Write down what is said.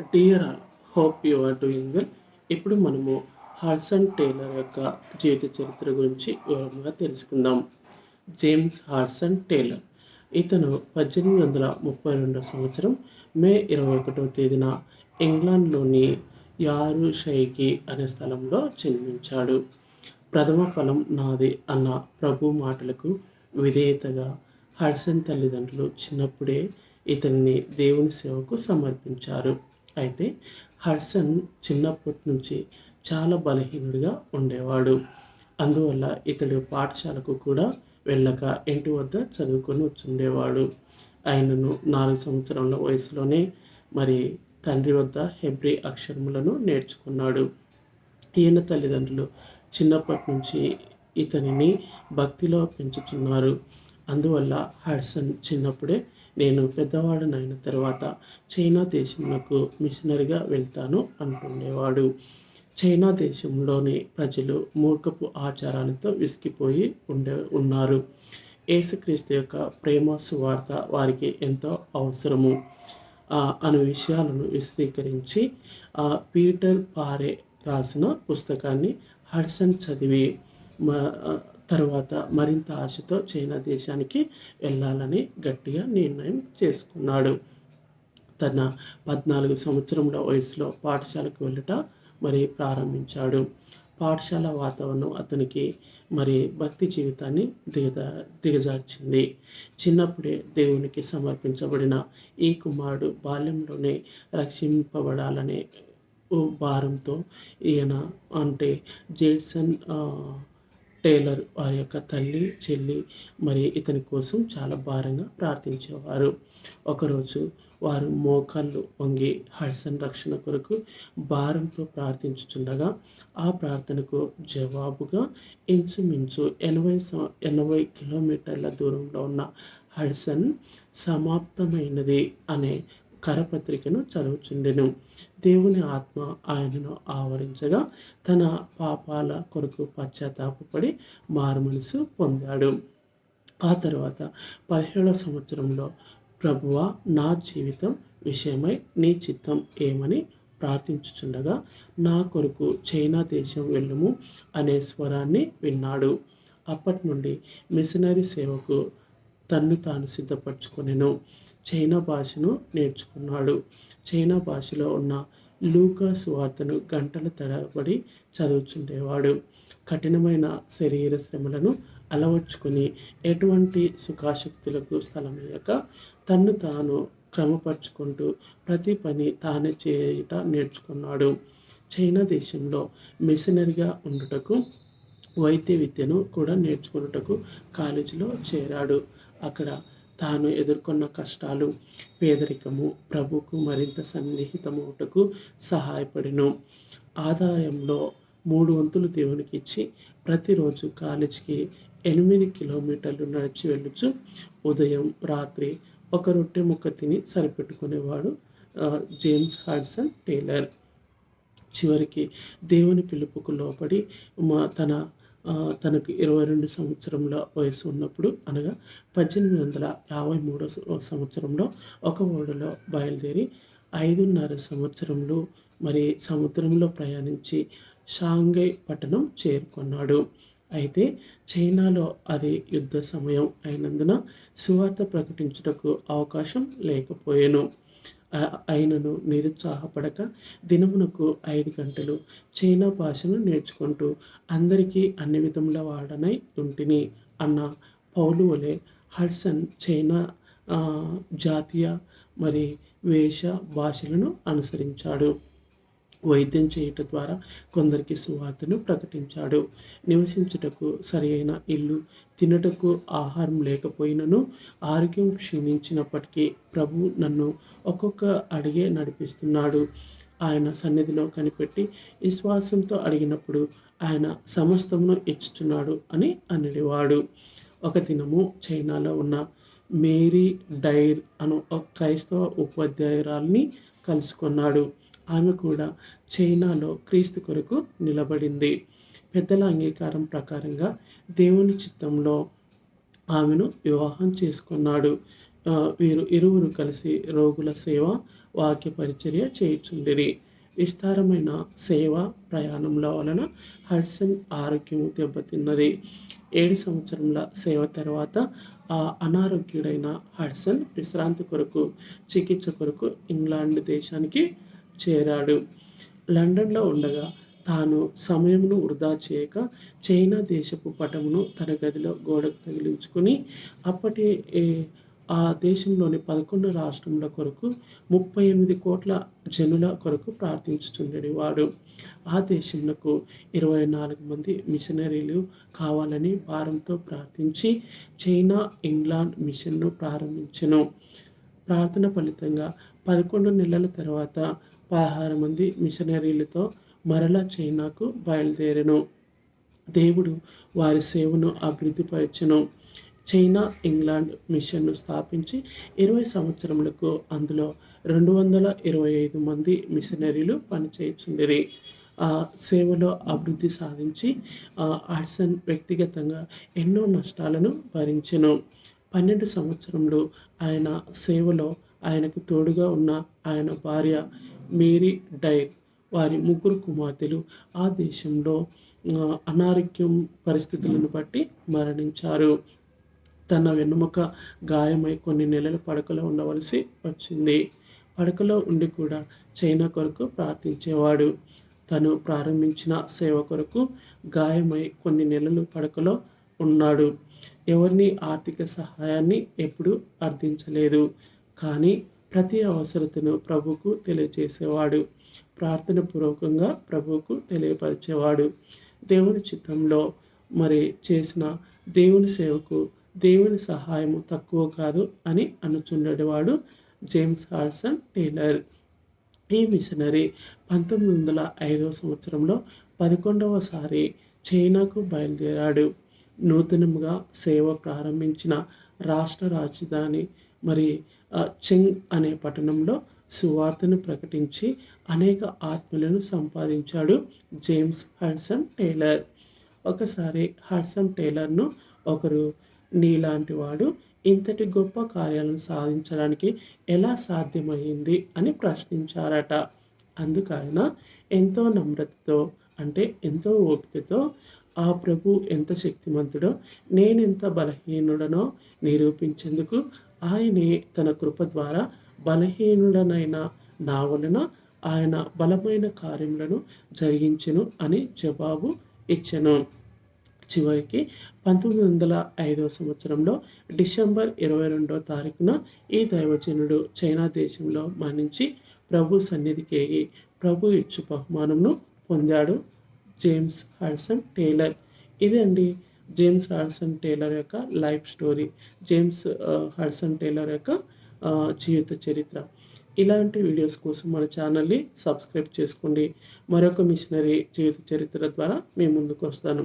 Dear all hope you are doing well. ఇప్పుడు మనము హార్సన్ Taylor యొక్క జీవిత చరిత్ర గురించి వివరంగా తెలుసుకుందాం. James Hudson Taylor. ఇతను పద్దెనిమిది వందల ముప్పై రెండో సంవత్సరం మే ఇరవై ఒకటో తేదీన ఇంగ్లాండ్లోని యారు షైకి అనే స్థలంలో జన్మించాడు. ప్రథమ ఫలం నాది అన్న ప్రభు మాటలకు విధేయతగా హర్సన్ తల్లిదండ్రులు చిన్నప్పుడే ఇతన్ని దేవుని సేవకు సమర్పించారు. అయితే హడ్సన్ చిన్నప్పటి నుంచి చాలా బలహీనుడిగా ఉండేవాడు. అందువల్ల ఇతడు పాఠశాలకు కూడా వెళ్ళక ఇంటి వద్ద చదువుకొని వచ్చుండేవాడు. ఆయనను నాలుగు సంవత్సరాల వయసులోనే మరి తండ్రి వద్ద హెబ్రి అక్షరములను నేర్చుకున్నాడు. ఈయన తల్లిదండ్రులు చిన్నప్పటి నుంచి ఇతనిని భక్తిలో పెంచుతున్నారు అందువల్ల హడ్సన్ చిన్నప్పుడే నేను పెద్దవాడనైన తర్వాత చైనా దేశంలో మిషనరీగా వెళ్తాను అంటుండేవాడు. చైనా దేశంలోని ప్రజలు మూర్ఖపు ఆచారాలతో విసిగిపోయి ఉండే ఉన్నారు. యేసుక్రీస్తు యొక్క ప్రేమ సువార్త వారికి ఎంతో అవసరము. అనే విషయాలను విశదీకరించి పీటర్ పారే రాసిన పుస్తకాన్ని హడ్సన్ చదివి తరువాత మరింత ఆశతో చైనా దేశానికి వెళ్ళాలని గట్టిగా నిర్ణయం చేసుకున్నాడు. తన పద్నాలుగు సంవత్సరముల వయసులో పాఠశాలకు వెళ్ళట మరి ప్రారంభించాడు. పాఠశాల వాతావరణం అతనికి మరి భక్తి జీవితాన్ని దిగజా దిగజార్చింది. చిన్నప్పుడే దేవునికి సమర్పించబడిన ఈ కుమారుడు బాల్యంలోనే రక్షింపబడాలనే భారంతో ఈయన అంటే జేడ్సన్ టేలర్ వారి యొక్క తల్లి చెల్లి మరి ఇతని కోసం చాలా భారంగా ప్రార్థించేవారు. ఒకరోజు వారు మోకాళ్ళు వంగి హడ్సన్ రక్షణ కొరకు భారంతో ప్రార్థించుచుండగా ఆ ప్రార్థనకు జవాబుగా ఇంచుమించు ఎనభై ఎనభై కిలోమీటర్ల దూరంలో ఉన్న హడ్సన్ సమాప్తమైనది అనే కరపత్రికను చదువుచుండెను. దేవుని ఆత్మ ఆయనను ఆవరించగా తన పాపాల కొరకు పశ్చాత్తాపడి మారుమనసు పొందాడు. ఆ తర్వాత పదిహేడవ సంవత్సరంలో ప్రభువ నా జీవితం విషయమై నీ చిత్తం ఏమని ప్రార్థించుచుండగా నా కొరకు చైనా దేశం వెళ్ళుము అనే స్వరాన్ని విన్నాడు. అప్పటి నుండి మిషనరీ సేవకు తన్ను తాను సిద్ధపరచుకొనెను. చైనా భాషను నేర్చుకున్నాడు. చైనా భాషలో ఉన్న లూకాస్ వార్తను గంటల తడబడి చదువుచుండేవాడు. కఠినమైన శరీర శ్రమలను అలవర్చుకుని ఎటువంటి సుఖాశక్తులకు స్థలం లేక తన్ను తాను క్రమపరుచుకుంటూ ప్రతి పని తానే చేయట నేర్చుకున్నాడు. చైనా దేశంలో మిషనరీగా ఉండుటకు వైద్య విద్యను కూడా నేర్చుకున్నటకు కాలేజీలో చేరాడు. అక్కడ తాను ఎదుర్కొన్న కష్టాలు పేదరికము ప్రభుకు మరింత సన్నిహితమవుటకు సహాయపడిను. ఆదాయంలో మూడు వంతులు దేవునికి ఇచ్చి ప్రతిరోజు కాలేజీకి ఎనిమిది కిలోమీటర్లు నడిచి వెళ్ళొచ్చు ఉదయం రాత్రి ఒక రొట్టె ముక్క తిని సరిపెట్టుకునేవాడు జేమ్స్ హాడ్సన్ టేలర్. చివరికి దేవుని పిలుపుకు లోపడి మా తన తనకు ఇరవై రెండు సంవత్సరంల వయసు ఉన్నప్పుడు అనగా పద్దెనిమిది వందల యాభై మూడో సంవత్సరంలో ఒక ఓడలో బయలుదేరి ఐదున్నర సంవత్సరంలో మరి సముద్రంలో ప్రయాణించి షాంఘై పట్టణం చేరుకున్నాడు. అయితే చైనాలో అది యుద్ధ సమయం అయినందున సువార్త ప్రకటించుటకు అవకాశం లేకపోయాను. ఆయనను నిరుత్సాహపడక దినమునకు ఐదు గంటలు చైనా భాషను నేర్చుకుంటూ అందరికీ అన్ని విధముల వాడనై ఉంటిని అన్న పౌలు వలె హడ్సన్ చైనా జాతీయ మరి వేష భాషలను అనుసరించాడు. వైద్యం చేయట ద్వారా కొందరికి సువార్తను ప్రకటించాడు. నివసించుటకు సరియైన ఇల్లు తినటకు ఆహారం లేకపోయినను ఆరోగ్యం క్షీణించినప్పటికీ ప్రభు నన్ను ఒక్కొక్క అడిగే నడిపిస్తున్నాడు. ఆయన సన్నిధిలో కనిపెట్టి విశ్వాసంతో అడిగినప్పుడు ఆయన సమస్తమును ఇచ్చుచున్నాడు అని అనడివాడు ఒక దినము చైనాలో ఉన్న మేరీ డైర్ అను ఒక క్రైస్తవ ఉపాధ్యాయురాల్ని కలుసుకున్నాడు. ఆమె కూడా చైనాలో క్రీస్తు కొరకు నిలబడింది. పెద్దల అంగీకారం ప్రకారంగా దేవుని చిత్తంలో ఆమెను వివాహం చేసుకున్నాడు. వీరు ఇరువురు కలిసి రోగుల సేవ వాక్య పరిచర్య చేయుచుండిరి. విస్తారమైన సేవ ప్రయాణంల వలన హడ్సన్ ఆరోగ్యం దెబ్బతిన్నది. ఏడు సంవత్సరముల సేవ తర్వాత ఆ అనారోగ్యుడైన హడ్సన్ విశ్రాంతి కొరకు చికిత్స కొరకు ఇంగ్లాండ్ దేశానికి చేరాడు. లండన్లో ఉండగా తాను సమయమును వృధా చేయక చైనా దేశపు పటమును తన గదిలో గోడకు తగిలించుకుని అప్పటి ఆ దేశంలోని పదకొండు రాష్ట్రముల కొరకు ముప్పై ఎనిమిది కోట్ల జనుల కొరకు ప్రార్థించుచుండేది వాడు. ఆ దేశంలో ఇరవై నాలుగు మంది మిషనరీలు కావాలని భారంతో ప్రార్థించి చైనా ఇంగ్లాండ్ మిషన్ను ప్రారంభించను. ప్రార్థన ఫలితంగా పదకొండు నెలల తర్వాత పదహారు మంది మిషనరీలతో మరలా చైనాకు బయలుదేరను. దేవుడు వారి సేవను అభివృద్ధిపరచను. చైనా ఇంగ్లాండ్ మిషన్ను స్థాపించి ఇరవై సంవత్సరములకు అందులో రెండు వందల ఇరవై ఐదు మంది మిషనరీలు పనిచేయుచుండిరి. ఆ సేవలో అభివృద్ధి సాధించి ఆడ్సన్ వ్యక్తిగతంగా ఎన్నో నష్టాలను భరించెను. పన్నెండు సంవత్సరంలో ఆయన సేవలో ఆయనకు తోడుగా ఉన్న ఆయన భార్య మేరీ డైర్ వారి ముగ్గురు కుమార్తెలు ఆ దేశంలో అనారోగ్యం పరిస్థితులను బట్టి మరణించారు. తన వెన్నుముక గాయమై కొన్ని నెలలు పడకలో ఉండవలసి వచ్చింది. పడకలో ఉండి కూడా చైనా కొరకు ప్రార్థించేవాడు. తను ప్రారంభించిన సేవ కొరకు గాయమై కొన్ని నెలలు పడకలో ఉన్నాడు. ఎవరిని ఆర్థిక సహాయాన్ని ఎప్పుడు అర్థించలేదు కానీ ప్రతి అవసరతను ప్రభుకు తెలియజేసేవాడు. ప్రార్థన పూర్వకంగా ప్రభువుకు తెలియపరిచేవాడు. దేవుని చిత్తంలో మరి చేసిన దేవుని సేవకు దేవుని సహాయము తక్కువ కాదు అని అనుచుండేవాడు జేమ్స్ హార్సన్ టేలర్. ఈ మిషనరీ పంతొమ్మిది వందల ఐదవ సంవత్సరంలో పదకొండవసారి చైనాకు బయలుదేరాడు. నూతనంగా సేవ ప్రారంభించిన రాష్ట్ర రాజధాని మరి చెంగ్ అనే పట్టణంలో సువార్తను ప్రకటించి అనేక ఆత్మలను సంపాదించాడు జేమ్స్ హడ్సన్ టైలర్. ఒకసారి హడ్సన్ టైలర్ను ఒకరు నీలాంటి వాడు ఇంతటి గొప్ప కార్యాలను సాధించడానికి ఎలా సాధ్యమైంది? అని ప్రశ్నించారట. అందుకు ఆయన ఎంతో నమ్రతతో అంటే ఎంతో ఓపికతో ఆ ప్రభు ఎంత శక్తిమంతుడో నేనెంత బలహీనుడనో నిరూపించేందుకు ఆయనే తన కృప ద్వారా బలహీనుడనైన నా వలన ఆయన బలమైన కార్యములను జరిగించెను అని జవాబు ఇచ్చను. చివరికి పంతొమ్మిది వందల ఐదవ సంవత్సరంలో డిసెంబర్ ఇరవై రెండవ తారీఖున ఈ దైవజనుడు చైనా దేశంలో మరణించి ప్రభు సన్నిధికి ప్రభు ఇచ్చు బహుమానంను పొందాడు. James Hudson Taylor. ఇదండి జేమ్స్ హడ్సన్ టేలర్ యొక్క life story James Hudson Taylor యొక్క uh, జీవిత చరిత్ర. ఇలాంటి వీడియోస్ కోసం మన ఛానల్ని సబ్స్క్రైబ్ చేసుకోండి. మరొక మిషనరీ జీవిత చరిత్ర ద్వారా మేము ముందుకు వస్తాను.